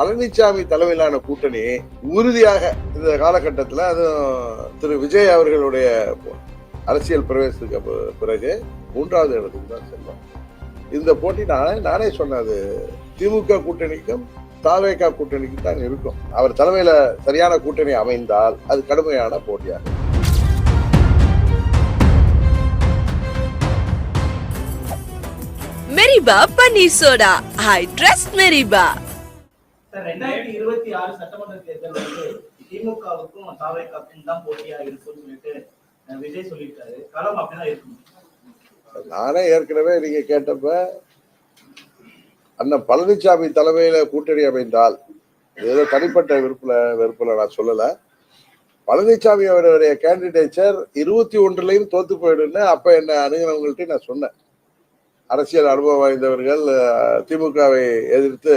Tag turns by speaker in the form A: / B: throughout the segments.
A: பழனிசாமி தலைமையிலான கூட்டணி உறுதியாக இந்த காலகட்டத்தில் அதுவும் திரு விஜய் அவர்களுடைய அரசியல் பிரவேசத்துக்கு பிறகு மூன்றாவது இடத்துக்கு தான் செல்லும் இந்த போட்டி நானே நானே சொன்னது திமுக கூட்டணிக்கும் தாவேகா கூட்டணிக்கும் தான் இருக்கும். அவர் தலைமையில சரியான கூட்டணி அமைந்தால் அது கடுமையான போட்டியாகும்
B: மெரிபா பன்னீர் சோடா. I trust மெரிபா.
C: ரெண்டாயிரத்தி இருபத்தி ஆறு சட்டமன்ற தேர்தல் வந்து திமுகவுக்கும் தாவேக்காவுக்கும் தான் போட்டியா இருக்கும்னு சொல்லிட்டு விஜய் சொல்லியிருக்காரு. களம் அப்படிதான் இருக்கும்
A: நானே ஏற்கனவே நீங்க கேட்டப்ப அண்ணன் பழனிசாமி தலைமையில கூட்டணி அமைந்தால் ஏதோ தனிப்பட்ட விருப்பில் வெறுப்புல நான் சொல்லலை. பழனிசாமி அவருடைய கேண்டிடேச்சர் இருபத்தி ஒன்றுலையும் தோத்து போயிடுன்னு அப்போ என்னை அணுகினவங்கள்ட்ட நான் சொன்னேன். அரசியல் அனுபவம் வாய்ந்தவர்கள் திமுகவை எதிர்த்து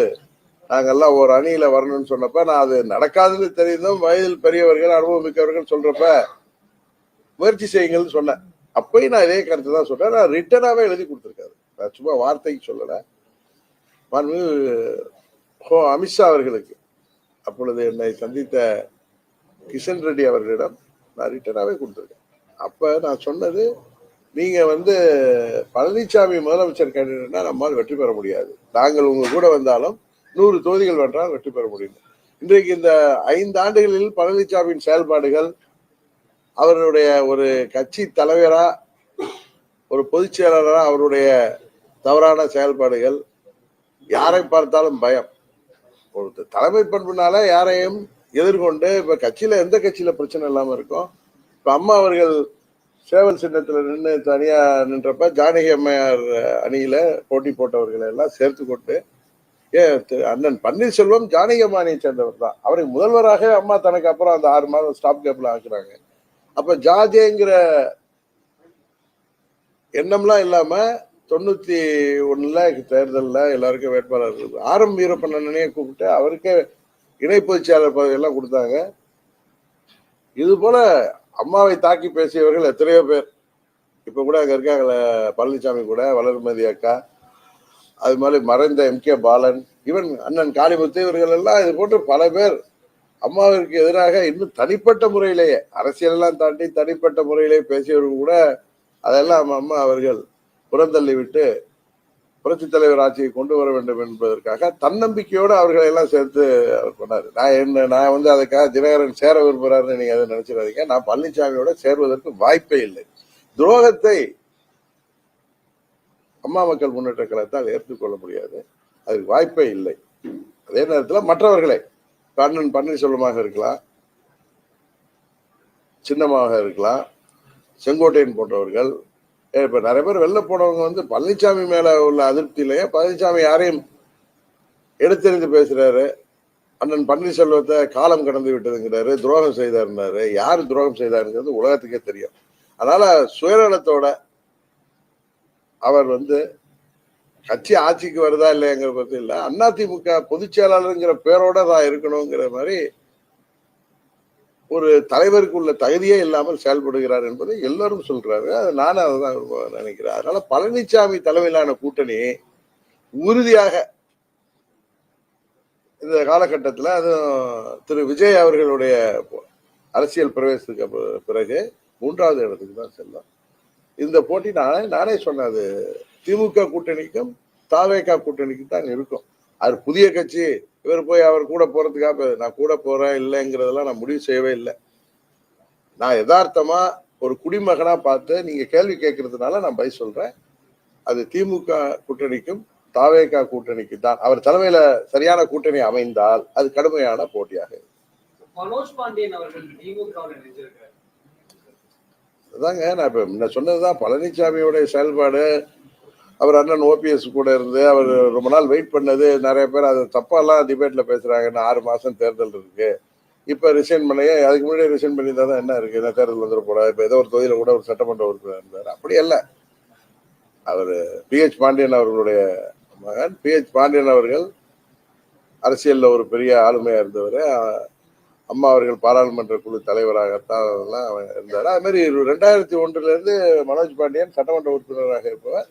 A: நாங்கெல்லாம் ஒரு அணியில வரணும்னு சொன்னப்ப நான் அது நடக்காதுன்னு தெரிந்தும் வயதில் பெரியவர்கள் அனுபவம் மிக்கவர்கள் சொல்றப்ப முயற்சி செய்யுங்கள்னு சொன்னேன். அப்பயும் நான் இதே கருத்து தான் சொல்றேன். நான் ரிட்டனாவே எழுதி கொடுத்துருக்காரு. நான் சும்மா வார்த்தைக்கு சொல்லல. ஹோ அமித்ஷா அவர்களுக்கு. அப்பொழுது என்னை சந்தித்த கிஷன் ரெட்டி அவர்களிடம் நான் ரிட்டனாவே கொடுத்துருக்கேன். அப்ப நான் சொன்னது நீங்க வந்து பழனிசாமி முதலமைச்சர் கேண்டிடேட்னா நம்மால் வெற்றி பெற முடியாது. நாங்கள் உங்க கூட வந்தாலும் நூறு தொகுதிகள் வென்றால் வெற்றி பெற முடியும். இன்றைக்கு இந்த ஐந்து ஆண்டுகளில் பழனிசாமியின் செயல்பாடுகள் அவருடைய ஒரு கட்சி தலைவரா ஒரு பொதுச் செயலாளரா அவருடைய தவறான செயல்பாடுகள் யாரை பார்த்தாலும் பயம். ஒரு தலைமை பண்புனால யாரையும் எதிர்கொண்டு இப்ப கட்சியில எந்த கட்சியில பிரச்சனை இல்லாம இருக்கும். இப்ப அம்மா அவர்கள் சேவல் சின்னத்துல நின்று தனியா நின்றப்ப ஜானகி அம்மையார் அணியில போட்டி போட்டவர்களை எல்லாம் சேர்த்து கொண்டு ஏ திரு அண்ணன் பன்னீர்செல்வம் ஜானகி அம்மானியை சேர்ந்தவர் தான். அவரை முதல்வராக அம்மா தனக்கு அப்புறம் அந்த ஆறு மாதம் ஸ்டாப் கேப்ல ஆக்குறாங்க. அப்ப ஜாஜேங்கிற எண்ணம்லாம் இல்லாம தொண்ணூத்தி ஒண்ணுல தேர்தலில் எல்லாருக்கும் வேட்பாளர் இருக்கு. ஆர் எம் வீரப்பன் கூப்பிட்டு அவருக்கே இணை பொதுச்செயலாளர் பதவியெல்லாம் கொடுத்தாங்க. இது போல அம்மாவை தாக்கி பேசியவர்கள் எத்தனையோ பேர். இப்ப கூட அங்க இருக்காங்களே பழனிசாமி கூட வளர்மதி அக்கா அது மாதிரி மறைந்த எம் கே பாலன் ஈவன் அண்ணன் காளிமுத்து இவர்கள் எல்லாம் இது போன்று பல பேர் அம்மாவிற்கு எதிராக இன்னும் தனிப்பட்ட முறையிலேயே அரசியலெல்லாம் தாண்டி தனிப்பட்ட முறையிலே பேசியவர்கள் கூட அதெல்லாம் அம்மா அவர்கள் புறந்தள்ளி விட்டு புரட்சி தலைவர் ஆட்சியை கொண்டு வர வேண்டும் என்பதற்காக தன்னம்பிக்கையோடு அவர்களை எல்லாம் சேர்த்து அவர் பண்ணாரு நான் என்ன நான் வந்து அதுக்காக தினகரன் சேர விரும்புகிறாருன்னு நீங்க அதை நினைச்சிடாதீங்க. நான் பழனிசாமியோட சேர்வதற்கு வாய்ப்பே இல்லை. துரோகத்தை அம்மா மக்கள் முன்னேற்ற கழகத்தால் ஏற்றுக்கொள்ள முடியாது. அதுக்கு வாய்ப்பே இல்லை. அதே நேரத்தில் மற்றவர்களை கண்ணன் அண்ணன் பன்னீர்செல்வமாக இருக்கலாம் சின்னமாக இருக்கலாம் செங்கோட்டையன் போன்றவர்கள். இப்போ இப்ப நிறைய பேர் வெளில போனவங்க வந்து பழனிசாமி மேல உள்ள அதிருப்தியிலேயே பழனிசாமி யாரையும் எடுத்தெறிந்து பேசுறாரு. அண்ணன் பன்னீர்செல்வத்தை காலம் கடந்து விட்டதுங்கிறாரு துரோகம் செய்தாருன்னாரு யார் துரோகம் செய்தாருங்கிறது உலகத்துக்கே தெரியும். அதனால சுயநலத்தோட அவர் வந்து கட்சி ஆட்சிக்கு வருதா இல்லைங்கிற பத்தி இல்ல. அதிமுக பொதுச் செயலாளருங்கிற பேரோட தான் இருக்கணுங்கிற மாதிரி ஒரு தலைவருக்கு உள்ள தகுதியே இல்லாமல் செயல்படுகிறார் என்பதை எல்லாரும் சொல்றாரு. அது நானும் அதைதான் நினைக்கிறேன். அதனால பழனிசாமி தலைமையிலான கூட்டணி உறுதியாக இந்த காலகட்டத்தில் அதுவும் திரு விஜய் அவர்களுடைய அரசியல் பிரவேசத்துக்கு பிறகு மூன்றாவது இடத்துக்கு தான் செல்லும். இந்த போட்டி நானே நானே சொன்னது திமுக கூட்டணிக்கும் தாவேகா கூட்டணிக்கும் தான் இருக்கும். அது புதிய கட்சி இவர் போய் அவர் கூட போறதுக்காக நான் கூட போறேன் இல்லைங்கிறதெல்லாம் நான் முடிவு செய்யவே இல்லை. நான் யதார்த்தமா ஒரு குடிமகனா பார்த்து நீங்க கேள்வி கேட்கறதுனால நான் பதில் சொல்றேன். அது திமுக கூட்டணிக்கும் தாவேகா கூட்டணிக்கு தான். அவர் தலைமையில சரியான கூட்டணி அமைந்தால் அது கடுமையான போட்டியாக
D: மனோஜ் பாண்டியன் அவர்கள் திமுக
A: அதாங்க நான் இப்போ முன்ன சொன்னதுதான் பழனிசாமியோடைய செயல்பாடு அவர் அண்ணன் ஓபிஎஸ் கூட இருந்து அவர் ரொம்ப நாள் வெயிட் பண்ணது நிறைய பேர் அது தப்பாலாம் டிபேட்ல பேசுறாங்க இன்னும் ஆறு மாசம் தேர்தல் இருக்கு. இப்போ ரிசைன் பண்ணையே அதுக்கு முன்னாடி ரிசைன் பண்ணியிருந்தா தான் என்ன இருக்கு என்ன தேர்தல் வந்துட போறா இப்போ ஏதோ ஒரு தொகுதியில் கூட ஒரு சட்டமன்ற உறுப்பினர் இருந்தார். அப்படி அல்ல. அவர் பிஹெச் பாண்டியன் அவர்களுடைய மகன். பிஹெச் பாண்டியன் அவர்கள் அரசியலில் ஒரு பெரிய ஆளுமையாக இருந்தவர். அம்மா அவர்கள் பாராளுமன்ற குழு தலைவராகத்தான் எல்லாம் அவர் இருந்தார். அது மாதிரி ரெண்டாயிரத்தி ஒன்றுலேருந்து மனோஜ் பாண்டியன் சட்டமன்ற உறுப்பினராக இருப்பவர்.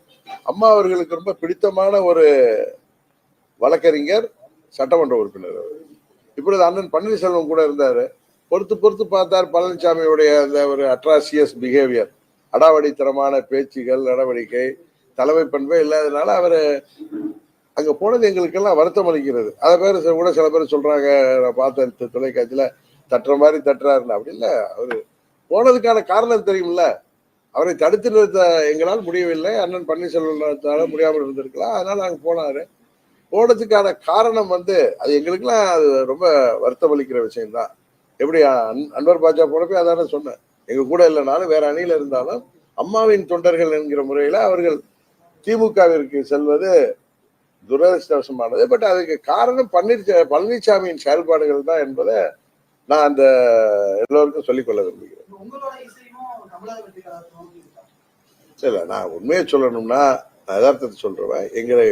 A: அம்மா அவர்களுக்கு ரொம்ப பிடித்தமான ஒரு வழக்கறிஞர் சட்டமன்ற உறுப்பினர் இப்பொழுது அண்ணன் பன்னீர்செல்வம் கூட இருந்தார். பொறுத்து பொறுத்து பார்த்தார் பழனிசாமியுடைய அந்த ஒரு அட்ராசியஸ் பிஹேவியர் அடாவடித்தனமான பேச்சுகள் நடவடிக்கை தலைமை பண்பே இல்லாததுனால அவர் அங்க போனது எங்களுக்கெல்லாம் வருத்தம் அளிக்கிறது. அதை பேர் கூட சில பேர் சொல்றாங்க நான் பார்த்தேன் தொலைக்காட்சியில் தொலைக்காட்சியில தட்டுற மாதிரி தட்டுறாருன்னு. அப்படி இல்லை அவரு போனதுக்கான காரணம் தெரியும்ல. அவரை தடுத்து நிறுத்த எங்களால் முடியவில்லை. அண்ணன் பன்னீர்செல்வத்தால முடியாமல் இருந்திருக்கலாம். அதனால நாங்கள் போனாரு. போனதுக்கான காரணம் வந்து அது எங்களுக்கெல்லாம் அது ரொம்ப வருத்தம் அளிக்கிற விஷயம்தான். எப்படி அன்- அன்வர் பாஜா போனப்போ அதான சொன்னேன். எங்க கூட இல்லைனாலும் வேற அணியில இருந்தாலும் அம்மாவின் தொண்டர்கள் என்கிற முறையில அவர்கள் திமுகவிற்கு செல்வது துரதிருஷ்டவசமானது. பட் அதுக்கு காரணம் பன்னீர் பழனிசாமியின் செயல்பாடுகள் தான் என்பதை நான் அந்த எல்லோருக்கும் சொல்லிக்கொள்ள விரும்புகிறேன். இல்ல நான் உண்மையை சொல்லணும்னா நான் யதார்த்தத்தை சொல்றேன். எங்களை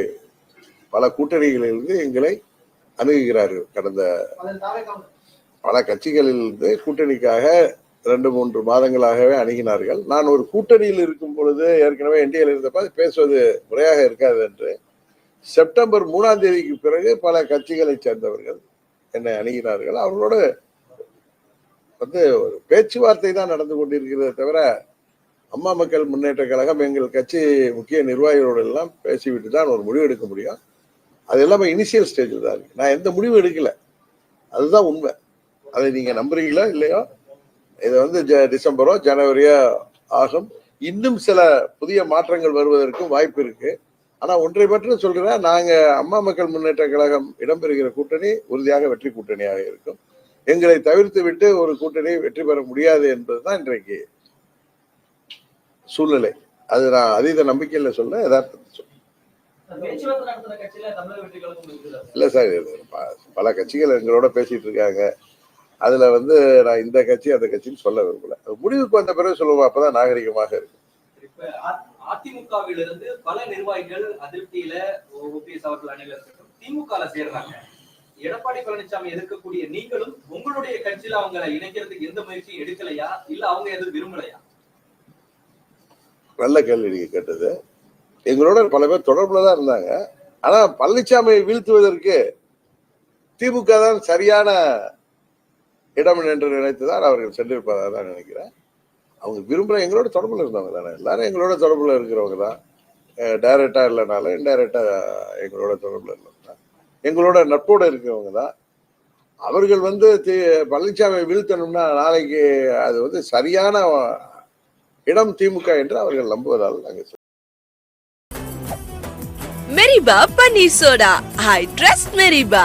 A: பல கூட்டணிகளிலிருந்து எங்களை அணுகுகிறார்கள். கடந்த பல கட்சிகளிலிருந்து கூட்டணிக்காக ரெண்டு மூன்று மாதங்களாகவே அணுகினார்கள். நான் ஒரு கூட்டணியில் இருக்கும் பொழுது ஏற்கனவே என்டிஏல இருந்தப்ப பேசுவது முறையாக இருக்காது என்று செப்டம்பர் மூணாம் தேதிக்கு பிறகு பல கட்சிகளை சேர்ந்தவர்கள் என்னை அணுகினார்கள். அவர்களோடு வந்து ஒரு பேச்சுவார்த்தை தான் நடந்து கொண்டிருக்கிறத தவிர அம்மா மக்கள் முன்னேற்ற கழகம் எங்கள் கட்சி முக்கிய நிர்வாகிகளோடு எல்லாம் பேசிவிட்டு தான் ஒரு முடிவு எடுக்க முடியும். அது எல்லாமே இனிஷியல் ஸ்டேஜில் தான் இருக்கு. நான் எந்த முடிவும் எடுக்கல. அதுதான் உண்மை. அதை நீங்க நம்புறீங்களோ இல்லையோ? இது வந்து ஜ- டிசம்பரோ ஜனவரியோ ஆகும். இன்னும் சில புதிய மாற்றங்கள் வருவதற்கும் வாய்ப்பு இருக்குது ஆனா ஒன்றை மட்டும் சொல்றேன். நாங்க அம்மா மக்கள் முன்னேற்ற கழகம் இடம்பெறுகிற கூட்டணி உறுதியாக வெற்றி கூட்டணியாக இருக்கும். எங்களை தவிர்த்து விட்டு ஒரு கூட்டணி வெற்றி பெற முடியாது என்பதுதான் இன்றைக்கு சூழ்நிலை. அது நான் அதீத நம்பிக்கையில சொல்ல யதார்த்தத்தை சொல்ல இல்ல சார் பல கட்சிகள் எங்களோட பேசிட்டு இருக்காங்க. அதுல வந்து நான் இந்த கட்சி அந்த கட்சின்னு சொல்ல விரும்பல. முடிவுக்கு வந்த பிறகு சொல்லுவோம். அப்பதான் நாகரிகமாக இருக்கும்.
D: அதிமுகவிலிருந்து பல நிர்வாகிகள் அதிருப்தியில ஓபிஎஸ் அவர்கள் அணியில இருக்கட்டும் திமுக சேர்றாங்க. எடப்பாடி பழனிசாமி எதிர்க்கக்கூடிய நீங்களும் உங்களுடைய கட்சியில அவங்களை இணைக்கிறதுக்கு எந்த முயற்சியும் எடுக்கலையா? இல்ல அவங்க எதுவும் விரும்பலையா?
A: நல்ல கேள்வி நீங்க கேட்டது. எங்களோட பல பேர் தொடர்புல தான் இருந்தாங்க. ஆனா பழனிசாமியை வீழ்த்துவதற்கு திமுக தான் சரியான இடம் என்று நினைத்துதான் அவர்கள் சென்றிருப்பதாக தான் நினைக்கிறேன். அவங்க விரும்புகிற எங்களோட தொடர்பில் இருந்தவங்க தானே. எல்லாரும் எங்களோட தொடர்பில் இருக்கிறவங்க தான். டைரக்டா இல்லைனாலும் இன்டைரக்டாக எங்களோட தொடர்பில் இருந்தவங்க தான். எங்களோட நட்போடு இருக்கிறவங்க தான். அவர்கள் வந்து தி- பழனிசாமியை வீழ்த்தணும்னா நாளைக்கு அது வந்து சரியான இடம் திமுக என்று அவர்கள் நம்புவதால் நாங்கள்
B: Meriba paneer soda I trust Meriba